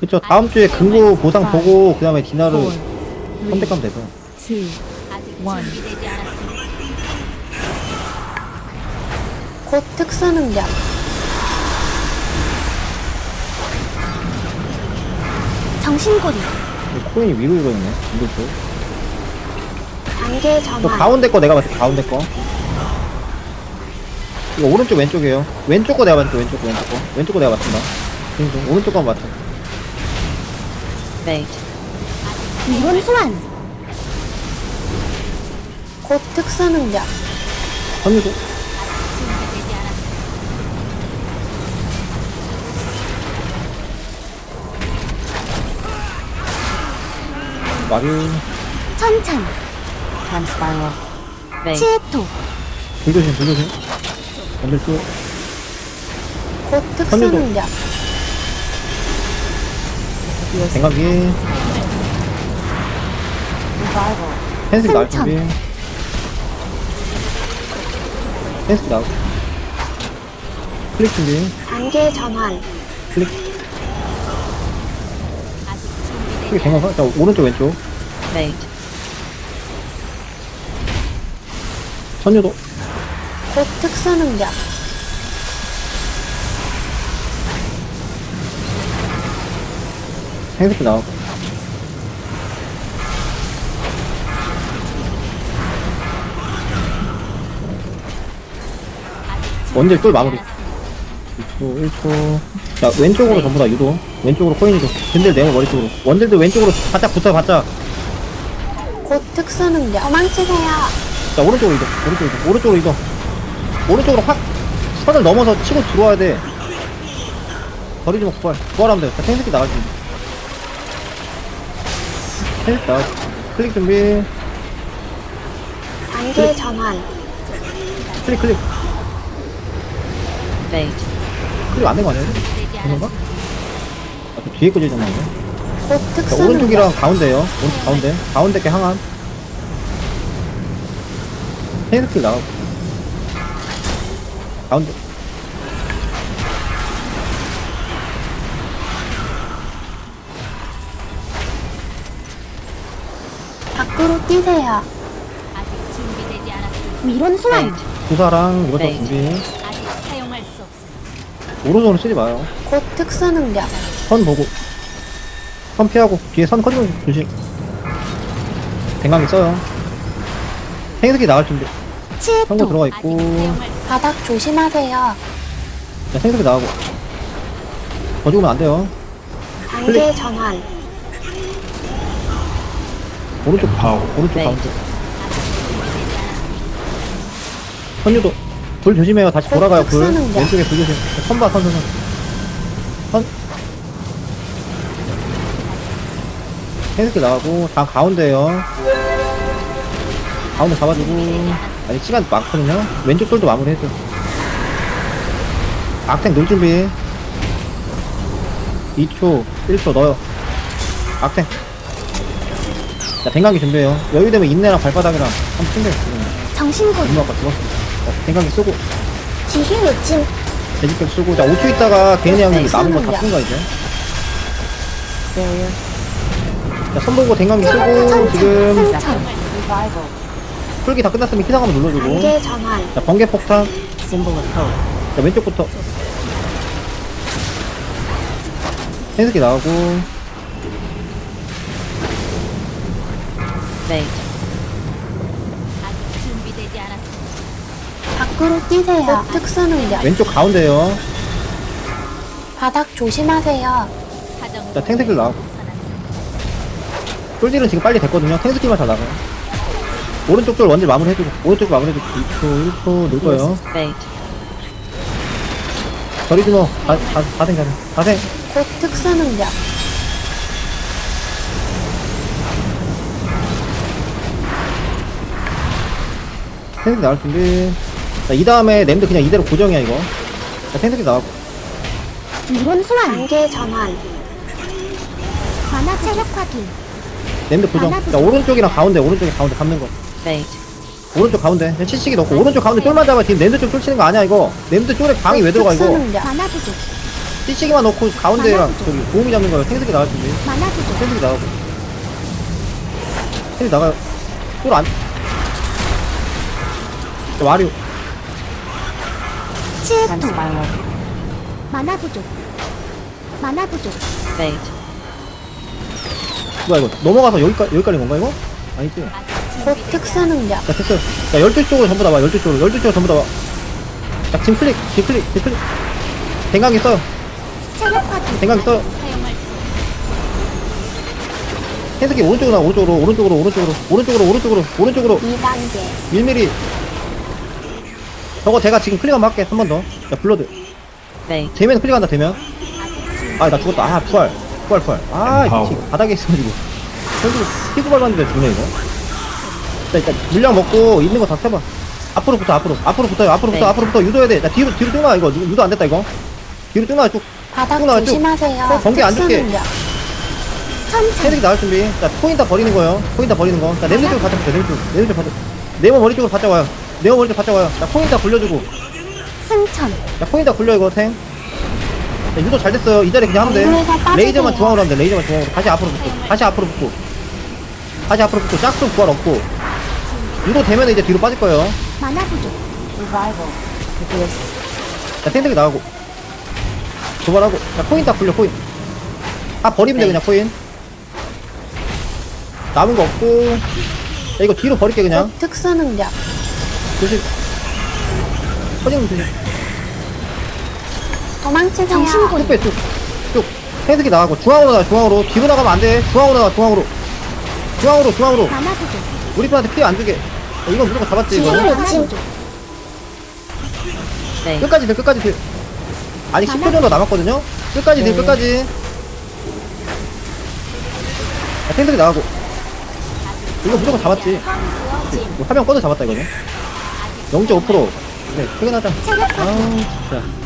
그쵸 다음 주에 금고 보상 보고 그 다음에 디나를 선택하면 되죠. 곧 특수 능력. 정신고리. 코인이 위로 이러네 이거 또 단계 또 전환. 가운데 거 내가 봤을 때 가운데 거 이거 오른쪽 왼쪽이에요 왼쪽 거 내가 봤을 때 왼쪽 거 왼쪽 거 왼쪽 거 내가 그래서 오른쪽 거 맞춰 이론 소환. 곧 특수 능력. 않았습니다. 마류 천찬. time spiral, 치에토. 불조심 불조심 건들 쭉곧 특수. 능력. 생각이. 펜스 나올 승천. 준비. 펜스 나오고 클릭 준비. 단계 전환. 클릭. 클릭 된거 자 오른쪽 왼쪽. fate, 선유도. 곧 특수 능력. 행스피 나오고 원딜 뚫 마무리. 2초 1초. 자 왼쪽으로 전부 다 유도. 왼쪽으로 코인 유도 캔들 네모 머리 쪽으로. 원딜도 왼쪽으로 바짝 붙어 바짝. 곧 특수 능력. 도망치세요. 자 오른쪽으로 이동 오른쪽으로 이동 오른쪽으로 이동. 오른쪽으로 확 선을 넘어서 치고 들어와야 돼. 버리지 마 부활 부활하면 돼자 탱스키 나갈 준비 탱 스키 나갈 클릭 준비. 단계 전환. 클릭 클릭. fate, 클릭 안 된 거 아니에요? 않았습니다. 아, 저 뒤에 거지 좀 나오네 곧자 특수 오른쪽이랑. 가운데요. 오른쪽 가운데. 가운데 게 항암. 탱스키 나가고. 가운데 밖으로 뛰세요. 아직 준비되지 않았습니다. 미론 소환. fate, 부사랑 이것도 네. 준비 아직 사용할 수 없습니다. 오른손으로 쓰지 마요 곧 특수 능력. 선 보고 선 피하고 뒤에 선 커지는 거 조심 댕강이 써요 생석이 나갈 준비 선거. 들어가 아직 있고 사용할 수 바닥 조심하세요. 자 생석이 나가고 더 죽으면 안 돼요 단계 전환. 오른쪽 오른쪽 네. 가운데 선유도 불 조심해요. 다시 돌아가요 불. 거. 왼쪽에 불 조심. 선봐 선, 선, 선. 선. 생석이 나가고 다 가운데요. 가운데 잡아주고. 아니 시간 많거든요. 왼쪽 돌도 마무리해줘. 악탱 놀 준비 2초 1초 넣어요. 악탱 자 댕강기 준비해요. 여유되면 인내랑 발바닥이랑 한번 챙겨요. 정신고리. 엄마 아빠 죽었어 어, 댕강기 쓰고. 지휘 외침. 대직격 쓰고. 자 5초 있다가 개인의 양이 남은 거 다 쓴 거야 이제. 자 선보고 댕강기 쓰고 지금. 승천. 풀기 다 끝났으면 키상 한번 눌러주고. 단계 전환. 자 번개 폭탄. 자 왼쪽부터. 해석이 나오고 아직 준비되지 않았습니다. 밖으로 뛰세요. 곧 특수 능력. 왼쪽 가운데요. 바닥 조심하세요. 사정 자 탱색을 나오고 쫄딜은 지금 빨리 됐거든요. 탱스키만 잘 나가요. 오른쪽 쫄 원딜 마무리 해주고 오른쪽 마무리 해주고 2초 1초 넣을 거예요 fate, 버리지 뭐 다, 다, 다생 다생 다생 곧 특수 능력. 탱스키 나올 준비. 자 이 다음에 램드 그냥 이대로 고정이야 이거. 자 탱스키 나오고. 미론 소환. 단계 전환. 관화 체력 확인. 램드 고정. 자 오른쪽이랑 가운데 오른쪽에 가운데 감는 거. fate, 오른쪽 가운데. 그냥 치치기 넣고. 오른쪽 가운데 쫄만 잡아. 지금 램드 쪽 쫄치는 거 아니야 이거. 램드 쪽에 방이 왜 들어가 이거? 능력. 관화 부족. 띠치기만 넣고 가운데랑 저기 도움이 잡는 거예요 생색이 나갈 준비. 만화 부족. 생색이 나가고. 생색이 나가요. 또안 spiral. 만화 부족. 만화 부족. Bait. 뭐야 이거 넘어가서 여기까지 여기까지 건가 이거? 아니지 곧 준비되지 특수 능력. 자 됐어 자 12쪽으로 전부 다와 12쪽으로 12쪽으로 전부 다와 자 지금 클릭 지금 클릭 지금 클릭 생각 있어요 체력. 생각 수 해석이 오른쪽으로 나와 오른쪽으로 오른쪽으로 오른쪽으로 오른쪽으로 오른쪽으로 오른쪽으로 2단계. 1mm 저거 제가 지금 클릭 한번 할게 한 번더자 블러드. Bait. 되면 클릭한다 되면? 아 나 죽었다. 아 부활. 부활 부활. 아 미치 바닥에 있어가지고. 결국 피부 밟았는데 죽네 이거? 자 일단 물량 먹고 있는 거 다 세봐. 앞으로 붙어 앞으로. 앞으로 붙어요 앞으로 붙어 네. 앞으로 붙어. 유도해야 돼자 뒤로 뒤로 쭉 나와 이거. 유도 안 됐다 이거. 뒤로 쭉 나와 쭉. 바닥 쭉 나와, 쭉. 조심하세요. 번개 안 특수 줄게. 능력. 천천. 헤드기 나올 준비. 자 코인 다 버리는 거예요. 코인 다 버리는 거 자 냄새 쪽으로 받자 냄새 쪽 냄새 쪽 받자 네모 머리 쪽으로 받자 와요 네모 머리 쪽 받자 와요. 자 코인 다 굴려주고. 승천. 자 코인 다 굴려 이거 탱. 자, 유도 잘 됐어요. 이 자리 그냥 하면 돼. 빠지세요. 레이저만 중앙으로 하면 돼. 레이저만 중앙으로. 다시 앞으로 붙고. 다시 앞으로 붙고. 다시 앞으로 붙고. 짝수 부활 없고. 유도 되면 이제 뒤로 빠질 거예요. 만화 부족. 자 텐트기 나가고. 도발하고. 자 코인 다 굴려 코인. 다 버리면 돼 네. 그냥 코인. 남은 거 없고. 자 이거 뒤로 버릴게 그냥. 곧 특수 능력. 조심 터지면 조심 도망치세요. 정신고. 쭉 빼, 쭉. 쭉. 해석이 나가고, 중앙으로 나가, 중앙으로. 뒤로 나가면 안 돼. 중앙으로 나가, 중앙으로. 중앙으로, 중앙으로. 부족. 우리 편한테 피해 안 주게. 어, 이건 무조건 잡았지. 만화 부족. Bait. 끝까지 딜, 끝까지 딜. 아직 10초 정도 남았거든요? 끝까지 딜, 네. 끝까지. 자, 텐석이 나가고. 이거 무조건 잡았지. 이거 화면 꺼도 잡았다, 이거는. 0.5%. 네, 퇴근하자. 아우, 진짜.